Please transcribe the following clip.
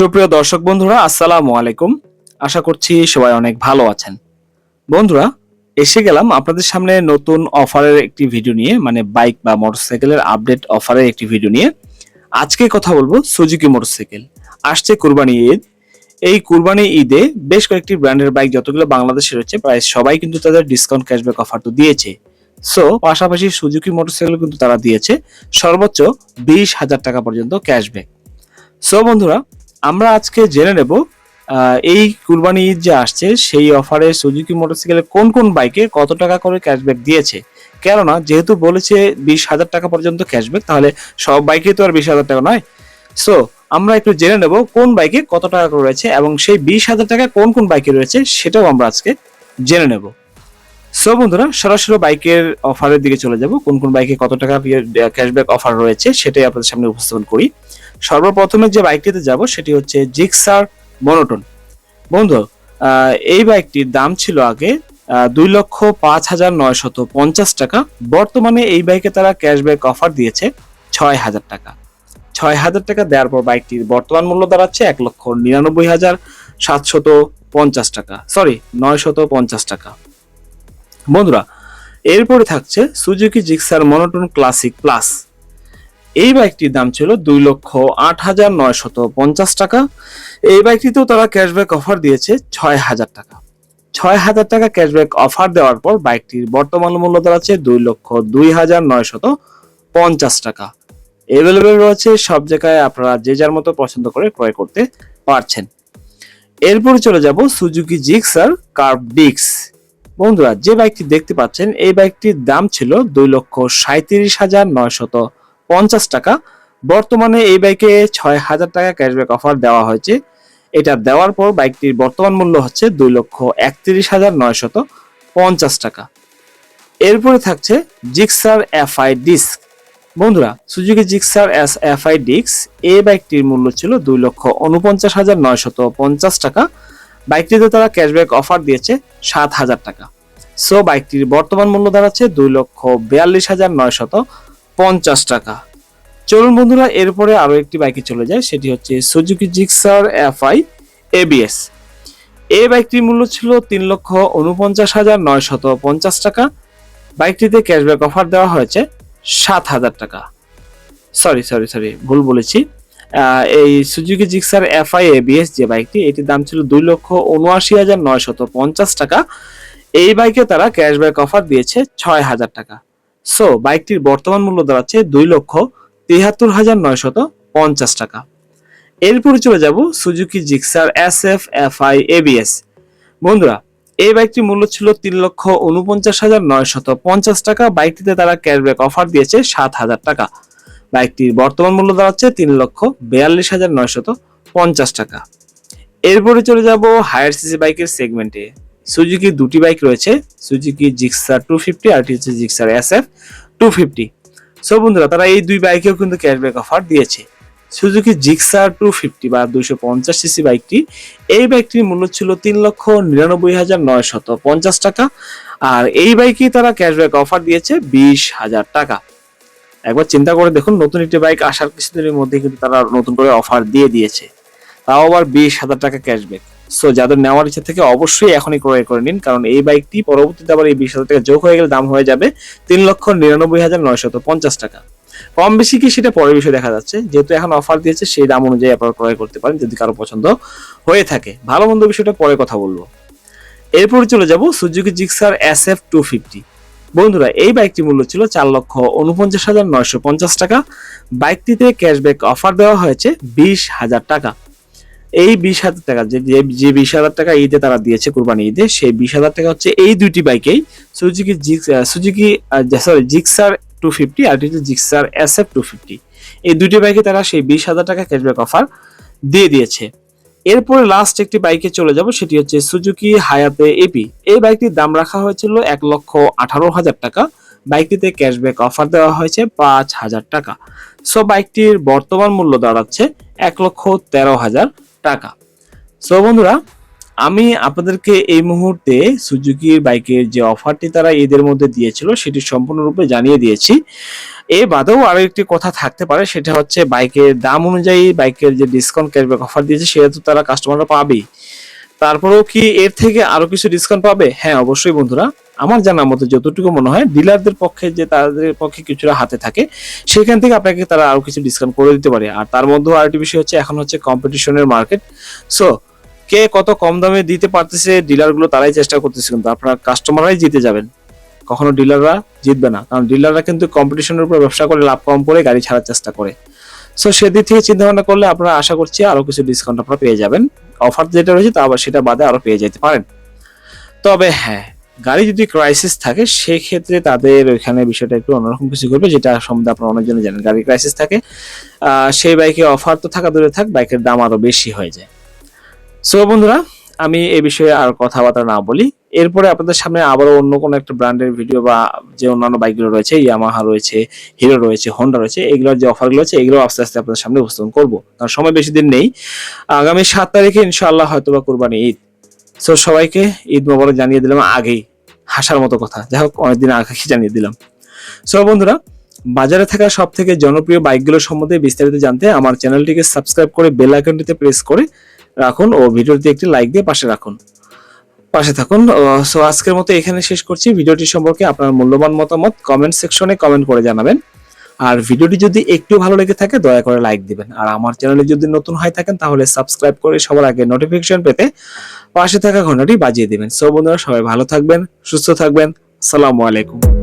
সুপ্রিয় দর্শক বন্ধুরা, আসসালামু আলাইকুম। আশা করছি সবাই অনেক ভালো আছেন। বন্ধুরা, এসে গেলাম আপনাদের সামনে নতুন অফারের একটি ভিডিও নিয়ে মানে বাইক বা মোটরসাইকেলের আপডেট অফারের একটি ভিডিও নিয়ে। আজকে কথা বলব সুজুকি মোটরসাইকেল। আসছে কুরবানি ঈদ। এই কুরবানি ঈদে বেশ কয়েকটি ব্র্যান্ডের বাইক যতগুলো বাংলাদেশে রয়েছে, প্রায় সবাই কিন্তু তাদের ডিসকাউন্ট ক্যাশব্যাক অফার তো দিয়েছে। সো পাশাপাশি সুজুকি মোটরসাইকেল কিন্তু তারা দিয়েছে সর্বোচ্চ বিশ হাজার টাকা পর্যন্ত ক্যাশব্যাক সো বন্ধুরা আমরা আজকে জেনে নেব এই কুরবানি ঈদ যে আসছে, সেই অফারে সুজুকি মোটরসাইকেলে কোন কোন বাইকে কত টাকা করে ক্যাশব্যাক দিয়েছে? কেননা, যেহেতু বলেছে বিশ হাজার টাকা পর্যন্ত ক্যাশব্যাক তাহলে সব বাইকে তো আর বিশ হাজার টাকা নয়। সো আমরা একটু জেনে নেব কোন বাইকে কত টাকা করে রয়েছে এবং সেই বিশ হাজার টাকা কোন কোন বাইকে রয়েছে, সেটাও আমরা আজকে জেনে নেব। সো বন্ধুরা, সরাসরি বাইকের অফারের দিকে চলে যাব। কোন কোন বাইকে কত টাকা ক্যাশব্যাক অফার রয়েছে সেটাই আপনাদের সামনে উপস্থাপন করি। সর্বপ্রথমে যে বাইকটিতে যাব সেটি হচ্ছে জিক্সার মনোটন বন্ধু এই বাইকটির দাম ছিল আগে দুই লক্ষ পাঁচ হাজার নয়শত পঞ্চাশ টাকা। বর্তমানে এই বাইকে তারা ক্যাশব্যাক অফার দিয়েছে ছয় হাজার টাকা। ছয় হাজার টাকা দেওয়ার পর বাইকটির বর্তমান মূল্য দাঁড়াচ্ছে এক লক্ষ নিরানব্বই হাজার সাতশত পঞ্চাশ টাকা। সরি নয়শত পঞ্চাশ টাকা। বন্ধুরা, এরপরে থাকছে Suzuki Gixxer monotone classic plus. এই বাইকটির দাম ছিল দুই লক্ষ আট হাজার নয়শত পঞ্চাশ টাকা। এই বাইকটিতেও তারা ক্যাশব্যাক অফার দিয়েছে ছয় হাজার টাকা। ছয় হাজার টাকা ক্যাশব্যাক অফার দেওয়ার পর বাইকটির বর্তমান মূল্য দাঁড়াচ্ছে দুই লক্ষ দুই হাজার নয়শত পঞ্চাশ টাকা। এভেলেবেল রয়েছে সব জায়গায় আপনারা যে যার মতো পছন্দ করে ক্রয় করতে পারছেন। এরপরে চলে যাব সুজুকি জিক্সার কার্ভ ডিক্স বন্ধুরা, যে বাইকটি দেখতে পাচ্ছেন, এই বাইকটির দাম ছিল দুই লক্ষ সাঁত্রিশ হাজার নয়শত পঞ্চাশ টাকা। বর্তমানে এই বাইকে ছয় হাজার টাকা ক্যাশব্যাক অফার দেওয়া হয়েছে। এটা দেওয়ার পর বাইকটির বর্তমান মূল্য হচ্ছে দুই লক্ষ একত্রিশ হাজার নয়শত পঞ্চাশ টাকা। এরপরে থাকছে জিক্সার এফআই ডিস্ক। বন্ধুরা, Suzuki Gixxer S FI disc, এই বাইকটির মূল্য ছিল দুই লক্ষ উনপঞ্চাশ হাজার নয়শত পঞ্চাশ টাকা। বাইকটিতে তারা ক্যাশব্যাক অফার দিয়েছে সাত হাজার টাকা। সো বাইকটির বর্তমান মূল্য দাঁড়াচ্ছে দুই লক্ষ বিয়াল্লিশ হাজার নয়শত পঞ্চাশ টাকা। চলুন বন্ধুরা, এরপরে আরও একটি বাইকে চলে যায় সেটি হচ্ছে সুজুকি জিক্সার এফআই এবিএস। এই বাইকটির মূল্য ছিল তিন লক্ষ উনপঞ্চাশ হাজার নয়শত পঞ্চাশ টাকা। বাইকটিতে ক্যাশব্যাক অফার দেওয়া হয়েছে সাত হাজার টাকা। সরি সরি সরি, ভুল বলেছি। এই সুজুকি জিক্সার এফআই এবিএস যে বাইকটি, এটির দাম ছিল দুই লক্ষ উনআশি হাজার নয়শত পঞ্চাশ টাকা। এই বাইকে তারা ক্যাশব্যাক অফার দিয়েছে ছয় হাজার টাকা। সো, বাইকটির বর্তমান মূল্য দাঁড়াচ্ছে দুই লক্ষ তিয়াত্তর হাজার নয়শত পঞ্চাশ টাকা। এরপরে চলে যাব Suzuki Gixxer S F F I ABS. বন্ধুরা, এই বাইকটির মূল্য ছিল তিন লক্ষ উনপঞ্চাশ হাজার নয়শত পঞ্চাশ টাকা। বাইকটিতে তারা ক্যাশব্যাক অফার দিয়েছে সাত হাজার টাকা। বাইকটির বর্তমান মূল্য দাঁড়াচ্ছে তিন লক্ষ বেয়াল্লিশ হাজার নয়শত পঞ্চাশ টাকা। এরপরে চলে যাব হায়ার সিসি বাইকের সেগমেন্টে সুজুকি দুটি বাইক রয়েছে সুজুকি জিক্সার টু ফিফটি আর এটি হচ্ছে Gixxer S F two fifty so বন্ধুরা, তারা এই দুই বাইকেও কিন্তু ক্যাশব্যাক অফার দিয়েছে। সুজুকি জিক্সার টু ফিফটি বা দুইশো পঞ্চাশ সিসি বাইকটি এই বাইকটির মূল্য ছিল তিন লক্ষ নিরানব্বই হাজার নয়শত পঞ্চাশ টাকা। আর এই বাইকেই তারা ক্যাশব্যাক অফার দিয়েছে বিশ হাজার টাকা। একবার চিন্তা করে দেখুন, নতুন একটি বাইক আসার কিছুদিনের মধ্যে কিন্তু তারা নতুন করে অফার দিয়ে দিয়েছে। তাও আবার বিশ হাজার টাকা ক্যাশব্যাক সো যাদের নেওয়ার ইচ্ছা থেকে অবশ্যই এখনই ক্রয় করে নিন, কারণ এই বাইকটি পরবর্তীতে আবার এই বিশ হাজার টাকা যোগ হয়ে গেলে দাম হয়ে যাবে তিন লক্ষ নিরানব্বই হাজার নয়শত পঞ্চাশ টাকা। কম বেশি কি সেটা পরের বিষয় দেখা যাচ্ছে। যেহেতু এখন অফার দিয়েছে, সেই দাম অনুযায়ী আপনারা ক্রয় করতে পারেন যদি কারও পছন্দ হয়ে থাকে। ভালো মন্দ বিষয়টা পরে কথা বলব। এরপরে চলে যাব Suzuki Gixxer S F two fifty বন্ধুরা, এই বাইকটি মূল্য ছিল চার লক্ষ উনপঞ্চাশ হাজার নয়শো পঞ্চাশ টাকা। বাইকটিতে ক্যাশব্যাক অফার দেওয়া হয়েছে বিশ হাজার টাকা। এই বিশ হাজার টাকা যে, যে- বিশ হাজার টাকা ঈদে তারা দিয়েছে কুরবানি ঈদে, সেই বিশ হাজার টাকা হচ্ছে এই দুইটি বাইকেই Suzuki Suzuki sorry Gixxer two fifty আর হচ্ছে Gixxer S F two fifty এই দুটি বাইকে তারা সেই বিশ হাজার টাকা ক্যাশব্যাক অফার দিয়ে দিয়েছে। এরপরে লাস্ট একটি বাইকে চলে যাব, সেটি হচ্ছে সুজুকি হায়াতে এপি এই বাইকটির দাম রাখা হয়েছিল এক লক্ষ আঠারো হাজার টাকা। বাইকটিতে ক্যাশব্যাক অফার দেওয়া হয়েছে পাঁচ হাজার টাকা। সো বাইকটির বর্তমান মূল্য দাঁড়াচ্ছে এক লক্ষ তেরো হাজার টাকা। সো বন্ধুরা আমি আপনাদেরকে এই মুহূর্তে সুজুকির বাইকের যে অফারটি তারা এদের মধ্যে দিয়েছিল, সেটি সম্পূর্ণরূপে জানিয়ে দিয়েছি। এ বাদেও আরও একটি কথা থাকতে পারে, সেটা হচ্ছে বাইকের দাম অনুযায়ী বাইকের যে ডিসকাউন্ট ক্যাশব্যাক অফার দিয়েছে, সেটা তো তারা কাস্টমাররা পাবেই। তারপরেও কি এর থেকে আরও কিছু ডিসকাউন্ট পাবে? হ্যাঁ অবশ্যই বন্ধুরা। আমার জানার মতো যতটুকু মনে হয়, ডিলারদের পক্ষে যে তাদের পক্ষে কিছুটা হাতে থাকে, সেখান থেকে আপনাকে তারা আরও কিছু ডিসকাউন্ট করে দিতে পারে। আর তার মধ্যেও আরেকটি বিষয় হচ্ছে, এখন হচ্ছে কম্পিটিশনের মার্কেট সো কে কত কম দামে দিতে পারতেছে ডিলারগুলো তারাই চেষ্টা করতেছে কিন্তু আপনার কাস্টমাররাই জিতে যাবেন। কখনো ডিলাররা জিতবে না, কারণ ডিলাররা কিন্তু কম্পিটিশনের উপর ব্যবসা করে লাভ কম করে গাড়ি ছাড়ার চেষ্টা করে। সো সেদিক থেকে চিন্তা ভাবনা করলে আপনারা আশা করছি আরও কিছু ডিসকাউন্ট আপনারা পেয়ে যাবেন। অফার যেটা রয়েছে তা আবার সেটা বাদে আরও পেয়ে যেতে পারেন। তবে হ্যাঁ গাড়ি যদি ক্রাইসিস থাকে সেই ক্ষেত্রে তাদের ওইখানে বিষয়টা একটু অন্যরকম কিছু করবে যেটা সম্বন্ধে আপনারা অনেকজনে জানেন। গাড়ি ক্রাইসিস থাকে সেই বাইকে অফার তো থাকা দূরে থাক বাইকের দাম আরও বেশি হয়ে যায়। সো বন্ধুরা, আমি এ বিষয়ে আর কথাবার্তা না বলি। এরপরে আপনাদের সামনে আবারও অন্য কোনো একটা ব্র্যান্ডের ভিডিও বা যে অন্যান্য বাইকগুলো রয়েছে ইয়ামাহা রয়েছে হিরো রয়েছে হোন্ডা রয়েছে, এগুলোর যে অফারগুলো আছে এগুলো আস্তে আস্তে আপনাদের সামনে উপস্থাপন করব। কারণ সময় বেশি দিন নেই। আগামী সাত তারিখে ইনশাআল্লাহ হয়তো বা কোরবানি ঈদ। সো সবাইকে ঈদ মোবারক জানিয়ে দিলাম আগেই। হাসার মতো কথা। যাই হোক, অনেকদিন আগে জানিয়ে দিলাম। সো বন্ধুরা, বাজারে থাকা সব থেকে জনপ্রিয় বাইকগুলো সম্বন্ধে বিস্তারিত জানতে আমার চ্যানেলটিকে সাবস্ক্রাইব করে বেল আইকনটিতে প্রেস করে রাখুন ও ভিডিওতে একটি লাইক দিয়ে পাশে রাখুন। পাশে থাকুন। সো আজকের মতো এখানে শেষ করছি। ভিডিওটি সম্পর্কে আপনার মূল্যবান মতামত কমেন্ট সেকশনে কমেন্ট করে জানাবেন। আর ভিডিওটি যদি একটু ভালো লেগে থাকে, দয়া করে লাইক দিবেন। আর আমার চ্যানেলে যদি নতুন হয়ে থাকেন, তাহলে সাবস্ক্রাইব করে সবার আগে নোটিফিকেশন পেতে পাশে থাকা ঘন্টাটি বাজিয়ে দিবেন। সো বন্ধুরা, সবাই ভালো থাকবেন, সুস্থ থাকবেন। আসসালামু আলাইকুম।